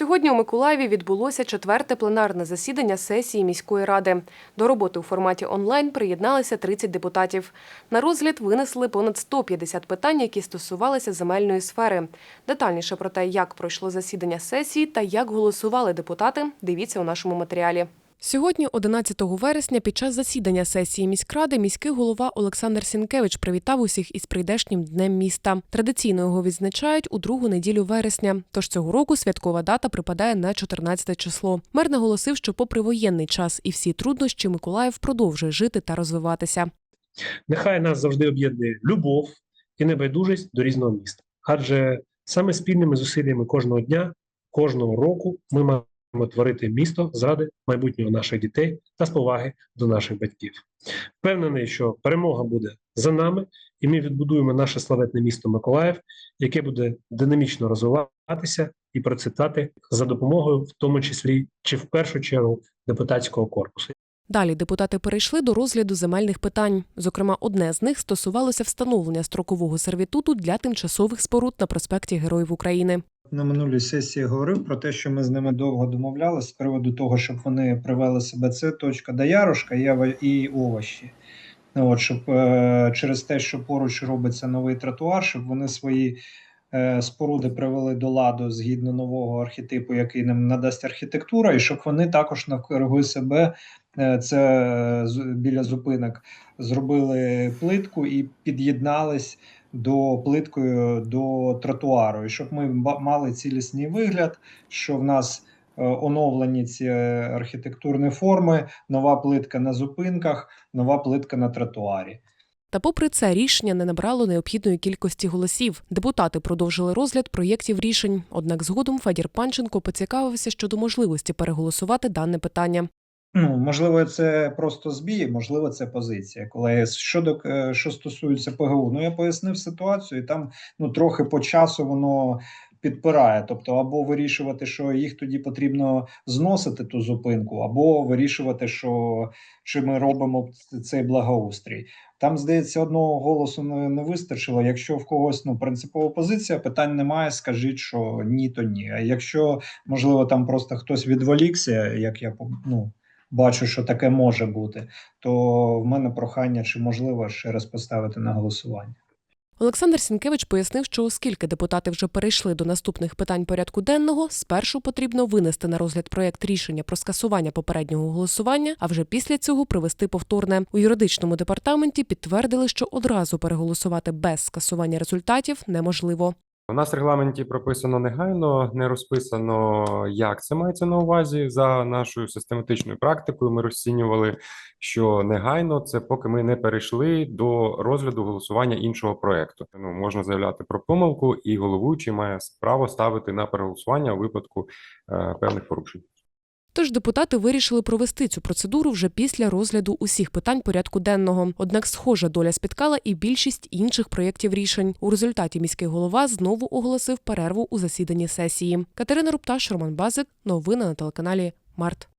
Сьогодні у Миколаєві відбулося четверте пленарне засідання сесії міської ради. До роботи у форматі онлайн приєдналися 30 депутатів. На розгляд винесли понад 150 питань, які стосувалися земельної сфери. Детальніше про те, як пройшло засідання сесії та як голосували депутати, дивіться у нашому матеріалі. Сьогодні, 11 вересня, під час засідання сесії міськради, міський голова Олександр Сінкевич привітав усіх із прийдешнім днем міста. Традиційно його відзначають у другу неділю вересня. Тож цього року святкова дата припадає на 14 число. Мер наголосив, що, попри воєнний час і всі труднощі, Миколаїв продовжує жити та розвиватися. Нехай нас завжди об'єднує любов і небайдужість до різного міста. Адже саме спільними зусиллями кожного дня, кожного року ми маємо творити місто заради майбутнього наших дітей та з поваги до наших батьків. Впевнений, що перемога буде за нами, і ми відбудуємо наше славетне місто Миколаїв, яке буде динамічно розвиватися і процвітати за допомогою, в тому числі чи в першу чергу депутатського корпусу. Далі депутати перейшли до розгляду земельних питань. Зокрема, одне з них стосувалося встановлення строкового сервітуту для тимчасових споруд на проспекті Героїв України. На минулій сесії говорив про те, що ми з ними довго домовлялися з приводу того, щоб вони привели себе це точка до Ярошка і овощі. Ну, От, щоб е, через те, що поруч робиться новий тротуар, щоб вони свої е, споруди привели до ладу згідно нового архетипу, який нам надасть архітектура, і щоб вони також навкруги себе е, це біля зупинок зробили плитку і під'єднались до плиткою до тротуару, і щоб ми мали цілісний вигляд, що в нас е, оновлені ці е, архітектурні форми, нова плитка на зупинках, нова плитка на тротуарі. Та попри це рішення не набрало необхідної кількості голосів. Депутати продовжили розгляд проєктів рішень. Однак згодом Федір Панченко поцікавився щодо можливості переголосувати дане питання. Ну, можливо, це просто збій, можливо, це позиція. Коли щодо е, що стосується ПГУ, ну я пояснив ситуацію, і там ну трохи по часу воно підпирає. Тобто, або вирішувати, що їх тоді потрібно зносити ту зупинку, або вирішувати, що чи ми робимо цей благоустрій. Там, здається, одного голосу не, не вистачило. Якщо в когось ну принципова позиція, питань немає. Скажіть, що ні, то ні. А якщо можливо там просто хтось відволікся, як я ну, бачу, що таке може бути, то в мене прохання, чи можливо ще раз поставити на голосування. Олександр Сінкевич пояснив, що оскільки депутати вже перейшли до наступних питань порядку денного, спершу потрібно винести на розгляд проєкт рішення про скасування попереднього голосування, а вже після цього провести повторне. У юридичному департаменті підтвердили, що одразу переголосувати без скасування результатів неможливо. У нас в регламенті прописано негайно, не розписано, як це мається на увазі. За нашою систематичною практикою ми розцінювали, що негайно це поки ми не перейшли до розгляду голосування іншого проекту. Ну можна заявляти про помилку, і головуючий має право ставити на переголосування у випадку е, певних порушень. Тож депутати вирішили провести цю процедуру вже після розгляду усіх питань порядку денного. Однак схожа доля спіткала і більшість інших проєктів рішень. У результаті міський голова знову оголосив перерву у засіданні сесії. Катерина Рупташ, Роман Базик. Новини на телеканалі Март.